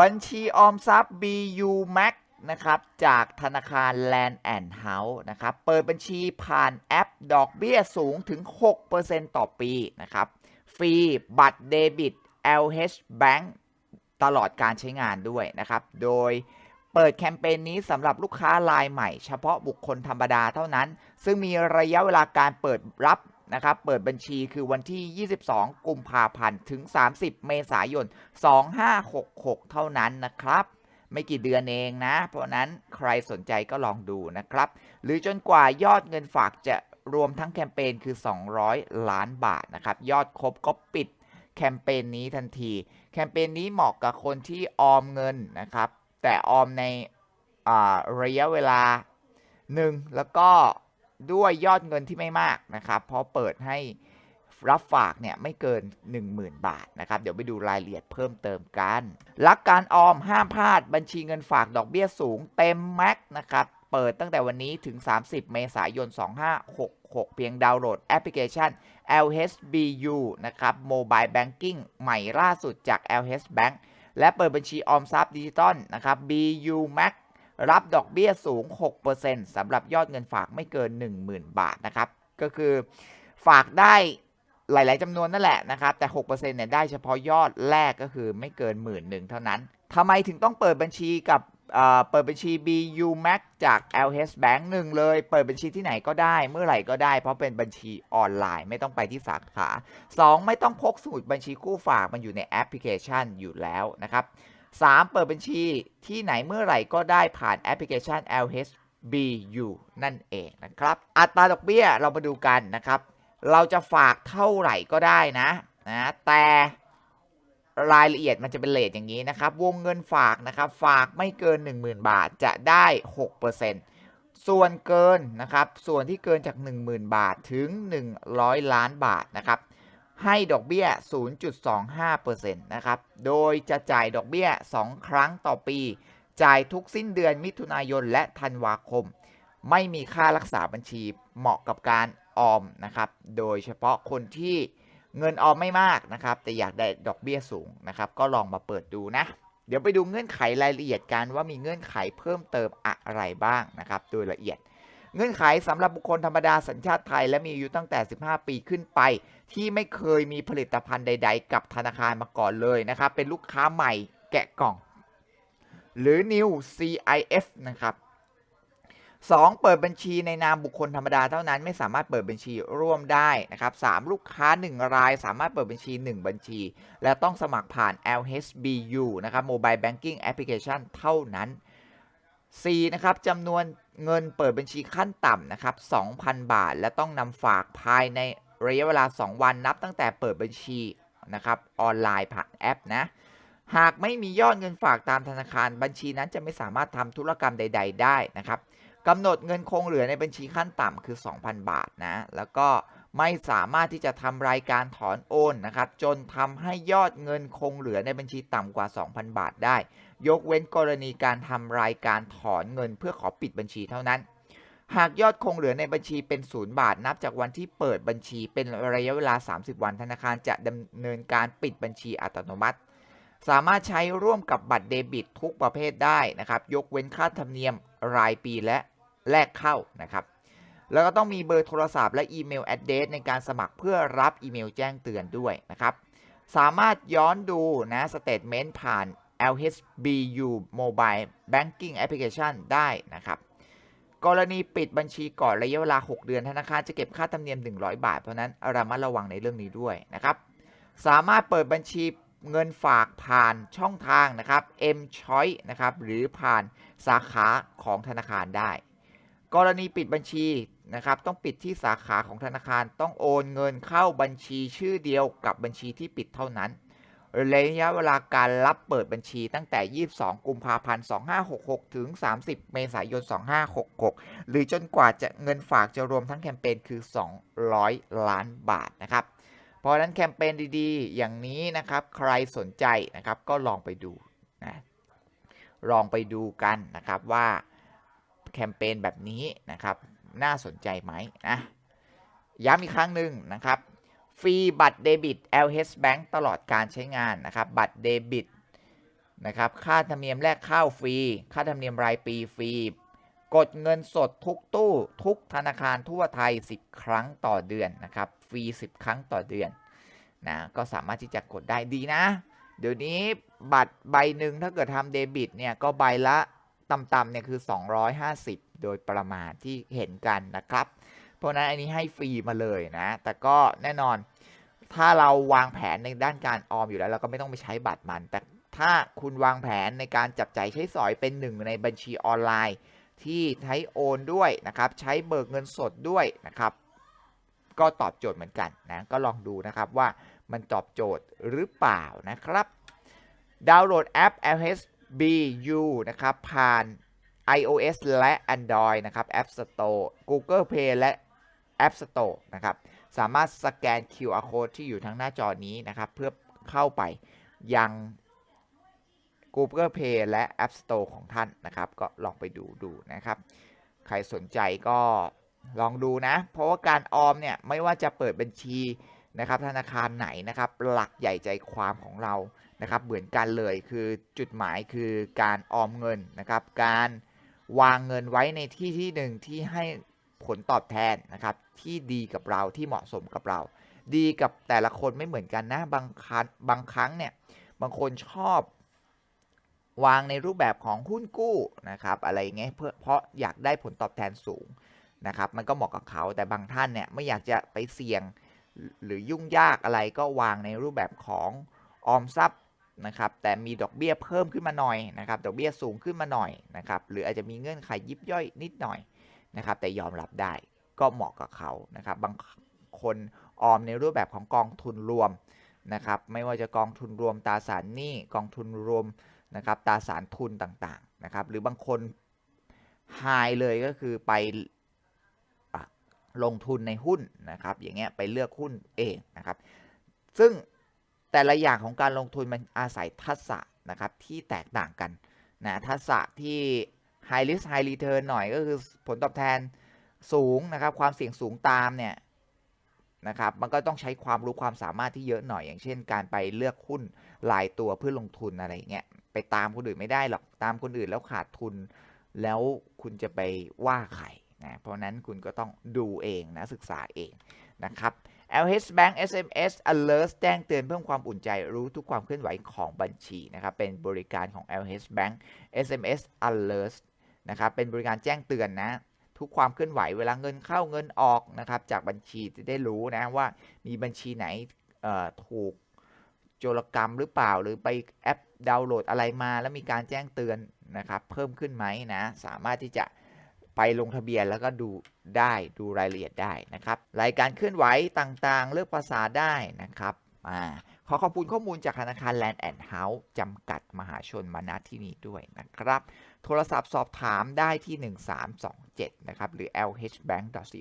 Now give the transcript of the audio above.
บัญชีออมทรัพย์ BU Max นะครับ จากธนาคาร Land and House นะครับ เปิดบัญชีผ่านแอปดอกเบี้ยสูงถึง 6%ต่อปีนะครับ ฟรีบัตรเดบิต LH Bank ตลอดการใช้งานด้วยนะครับ โดยเปิดแคมเปญนี้สำหรับลูกค้ารายใหม่ เฉพาะบุคคลธรรมดาเท่านั้น ซึ่งมีระยะเวลาการเปิดรับ นะครับเปิดบัญชีคือวันที่ 22 กุมภาพันธ์ ถึง 30 เมษายน 2566 เท่านั้นนะครับ ไม่กี่เดือนเองนะ เพราะนั้นใครสนใจก็ลองดูนะครับ หรือจนกว่ายอดเงินฝากจะรวมทั้งแคมเปญคือ 200 ล้านบาทนะครับ ยอดครบก็ปิดแคมเปญนี้ทันที แคมเปญนี้เหมาะกับคนที่ออมเงินนะครับ แต่ออมในระยะเวลาหนึ่งแล้วก็ ด้วยยอดเงินที่ไม่มากนะครับ เพราะเปิดให้รับฝากเนี่ยไม่เกิน 10,000 บาทนะครับ เดี๋ยวไปดูรายละเอียดเพิ่มเติมกันลักการออมห้ามพลาดบัญชีเงินฝากดอกเบี้ยสูงเต็มแม็กนะครับเปิดตั้งแต่วันนี้ถึง 30 เมษายน 2566 เพียงดาวน์โหลดแอปพลิเคชัน LHBU นะครับ Mobile Banking ใหม่ล่าสุดจาก LH Bank และเปิดบัญชีออมทรัพย์ดิจิตอลนะครับ BU Max รับดอกเบี้ยสูง 6%สำหรับยอดเงินฝากไม่เกิน 10,000 บาทนะครับ ก็คือฝากได้หลาย ๆจำนวนนั่นแหละนะครับ แต่ 6%เนี่ยได้เฉพาะยอดแรกก็คือไม่เกินหมื่นหนึ่งเท่านั้นทำไมถึงต้องเปิดบัญชีกับเปิดบัญชี BU Max จาก LH Bank หนึ่งเลย เปิดบัญชีที่ไหนก็ได้ เมื่อไหร่ก็ได้ เพราะเป็นบัญชีออนไลน์ไม่ต้องไปที่สาขา 2 ไม่ต้องพกสมุดบัญชีคู่ฝากมันอยู่ในแอปพลิเคชันอยู่แล้วนะครับ 3 เปิดบัญชีที่ไหนเมื่อไหร่ก็ได้ผ่านแอปพลิเคชัน LHBU นั่นเองนะครับ อัตราดอกเบี้ยเรามาดูกันนะครับ เราจะฝากเท่าไหร่ก็ได้นะนะแต่รายละเอียดมันจะเป็นเลทอย่างนี้นะครับ วงเงินฝากนะครับ ฝากไม่เกิน 10,000 บาทจะได้ 6%ส่วนเกินนะครับ ส่วนที่เกินจาก 10,000 บาทถึง 100 ล้านบาทนะครับ ให้ดอกเบี้ย 0.25%นะครับ โดยจะจ่ายดอกเบี้ย 2 ครั้งต่อปี จ่ายทุกสิ้นเดือนมิถุนายนและธันวาคม ไม่มีค่ารักษาบัญชีเหมาะกับการออมนะครับ โดยเฉพาะคนที่เงินออมไม่มากนะครับ แต่อยากได้ดอกเบี้ยสูงนะครับ ก็ลองมาเปิดดูนะ เดี๋ยวไปดูเงื่อนไขรายละเอียดกันว่ามีเงื่อนไขเพิ่มเติมอะไรบ้างนะครับ โดยละเอียด เงื่อนไขสำหรับบุคคลธรรมดาสัญชาติไทย และมีอายุตั้งแต่ 15 ปีขึ้นไป ที่ไม่เคยมีผลิตภัณฑ์ใด ๆ กับธนาคารมาก่อนเลยนะครับ เป็นลูกค้าใหม่แกะกล่อง หรือ New CIF นะครับ 2. เปิดบัญชีในนามบุคคลธรรมดาเท่านั้นไม่สามารถเปิดบัญชีร่วมได้นะครับ 3. ลูกค้า 1 รายสามารถเปิดบัญชี 1 บัญชี และต้องสมัครผ่าน LHBU นะครับ Mobile Banking Application เท่านั้น 4. นะครับจำนวน เงินเปิดบัญชีขั้นต่ำนะครับ 2,000 บาท และต้องนำฝากภายในระยะเวลา 2 วันนับตั้งแต่เปิดบัญชีนะครับออนไลน์ผ่านแอปนะ หากไม่มียอดเงินฝากตามธนาคาร บัญชีนั้นจะไม่สามารถทำธุรกรรมใด ๆ ได้นะครับกำหนดเงินคงเหลือในบัญชีขั้นต่ำคือ 2,000 บาทนะ แล้วก็ไม่สามารถที่จะทำรายการถอนโอนนะครับ จนทำให้ยอดเงินคงเหลือในบัญชีต่ำกว่า 2,000 บาทได้ ยกเว้นกรณีการทำรายการถอนเงินเพื่อขอปิดบัญชีเท่านั้น หากยอดคงเหลือในบัญชีเป็นศูนย์บาทนับจากวันที่เปิดบัญชีเป็นระยะเวลา 30 วัน ธนาคารจะดำเนินการปิดบัญชีอัตโนมัติ สามารถใช้ร่วมกับบัตรเดบิตทุกประเภทได้นะครับ ยกเว้นค่าธรรมเนียมรายปีและแลกเข้านะครับแล้วก็ต้องมีเบอร์โทรศัพท์และอีเมลแอดเดสในการสมัครเพื่อรับอีเมลแจ้งเตือนด้วยนะครับ สามารถย้อนดูนะสเตทเมนต์ผ่าน LHBU Mobile Banking Application ได้นะครับ กรณีปิดบัญชีก่อนระยะเวลา 6 เดือนธนาคารจะเก็บค่าธรรมเนียม 100 บาท เพราะนั้นระมัดระวังในเรื่องนี้ด้วยนะครับ สามารถเปิดบัญชีเงินฝากผ่านช่องทางนะครับ M Choice นะครับหรือผ่านสาขาของธนาคารได้ กรณีปิดบัญชีนะครับต้องปิดที่สาขาของธนาคารต้องโอนเงินเข้าบัญชีชื่อเดียวกับบัญชีที่ปิดเท่านั้น ระยะเวลาการรับเปิดบัญชีตั้งแต่ 22 กุมภาพันธ์ 2566 ถึง 30 เมษายน 2566 หรือจนกว่าจะเงินฝากจะรวมทั้งแคมเปญคือ 200 ล้านบาทนะครับ เพราะนั้นแคมเปญดีๆ อย่างนี้นะครับ ใครสนใจนะครับก็ลองไปดูนะลองไปดูกันนะครับว่าแคมเปญแบบนี้นะครับ น่าสนใจไหมนะย้ำอีกครั้งหนึ่งนะครับ ฟรีบัตรเดบิต LH Bank ตลอดการใช้งานนะครับ บัตรเดบิตนะครับ ค่าธรรมเนียมแลกข้าวฟรี ค่าธรรมเนียมรายปีฟรี กดเงินสดทุกตู้ ทุกธนาคารทั่วไทย 10 ครั้งต่อเดือนนะครับ ฟรี 10 ครั้งต่อเดือนนะ ก็สามารถที่จะกดได้ดีนะ เดี๋ยวนี้บัตรใบหนึ่งถ้าเกิดทำเดบิตเนี่ย ก็ใบละต่ำๆเนี่ยคือ 250 โดยประมาณที่เห็นกันนะครับ ราะนั้นอันนี้ให้ฟรีมาเลยนะ แต่ก็แน่นอน ถ้าเราวางแผนในด้านการออมอยู่แล้ว เราก็ไม่ต้องไปใช้บัตรมัน แต่ถ้าคุณวางแผนในการจับใจ่ายใช้สอยเป็นหนึ่งในบัญชีออนไลน์ ที่ใช้โอนด้วยนะครับ ใช้เบิกเงินสดด้วยนะครับ ก็ตอบโจทย์เหมือนกันนะก็ลองดูนะครับว่ามันตอบโจทย์หรือเปล่านะครับ ดาวน์โหลดแอป LHBU นะครับผ่าน iOS และ Android นะครับ App Store Google Play และ App Store นะครับ สามารถสแกน QR code ที่อยู่ทั้งหน้าจอนี้นะครับ เพื่อเข้าไปยัง Google Play และ App Store ของท่านนะครับ ก็ลองไปดูดูนะครับ ใครสนใจก็ลองดูนะ เพราะว่าการออมเนี่ย ไม่ว่าจะเปิดบัญชีนะครับ ธนาคารไหนนะครับ หลักใหญ่ใจความของเรานะครับ เหมือนกันเลยคือจุดหมายคือการออมเงินนะครับ การวางเงินไว้ในที่ที่หนึ่งที่ให้ ผลตอบแทนนะครับที่ดีกับเราที่เหมาะสมกับเรา ดีกับแต่ละคนไม่เหมือนกันนะบางครั้งบางครั้งเนี่ยบางคนชอบวางในรูปแบบของหุ้นกู้นะครับอะไรเงี้ยเพื่อเพราะอยากได้ผลตอบแทนสูงนะครับมันก็เหมาะกับเขาแต่บางท่านเนี่ยไม่อยากจะไปเสี่ยงหรือยุ่งยากอะไรก็วางในรูปแบบของออมทรัพย์นะครับแต่มีดอกเบี้ยเพิ่มขึ้นมาหน่อยนะครับดอกเบี้ยสูงขึ้นมาหน่อยนะครับหรืออาจจะมีเงื่อนไขยิบย่อยนิดหน่อย นะครับแต่ยอมรับได้ก็เหมาะกับเขานะครับบางคนออมในรูปแบบของกองทุนรวมนะครับไม่ว่าจะกองทุนรวมตราสารหนี้กองทุนรวมนะครับตราสารทุนต่างๆนะครับหรือบางคนไฮเลยก็คือไปลงทุนในหุ้นนะครับอย่างเงี้ยไปเลือกหุ้นเองนะครับซึ่งแต่ละอย่างของการลงทุนมันอาศัยทักษะนะครับที่แตกต่างกันนะทักษะที่ high risk high return หน่อยก็คือผลตอบแทนสูงนะครับ ความเสี่ยงสูงตามเนี่ยนะครับ มันก็ต้องใช้ความรู้ความสามารถที่เยอะหน่อย อย่างเช่น การไปเลือกหุ้นหลายตัวเพื่อลงทุนอะไรอย่างเงี้ยไปตามคนอื่นไม่ได้หรอกตามคนอื่นแล้วขาดทุน แล้วคุณจะไปว่าใครนะเพราะนั้นคุณก็ต้องดูเองนะศึกษาเองนะครับ LH Bank SMS Alert แจ้งเตือนเพิ่มความอุ่นใจรู้ทุกความเคลื่อนไหวของบัญชีนะครับเป็นบริการของ LH Bank SMS Alert นะครับเป็นบริการแจ้งเตือนนะ ทุกความเคลื่อนไหวเวลาเงินเข้าเงินออกนะครับ จากบัญชีจะได้รู้นะว่ามีบัญชีไหนถูกโจรกรรมหรือเปล่า หรือไปแอปดาวน์โหลดอะไรมา แล้วมีการแจ้งเตือนนะครับ เพิ่มขึ้นไหมนะ สามารถที่จะไปลงทะเบียนแล้วก็ดูได้ดูรายละเอียดได้นะครับ รายการเคลื่อนไหวต่างๆ เลือกภาษาได้นะครับอ่า ขอขอบคุณข้อมูลจากธนาคาร Land and House จำกัดมหาชนมาณที่นี้ด้วยนะครับ โทรศัพท์สอบถามได้ที่ 1327 นะครับ หรือ lhbank.co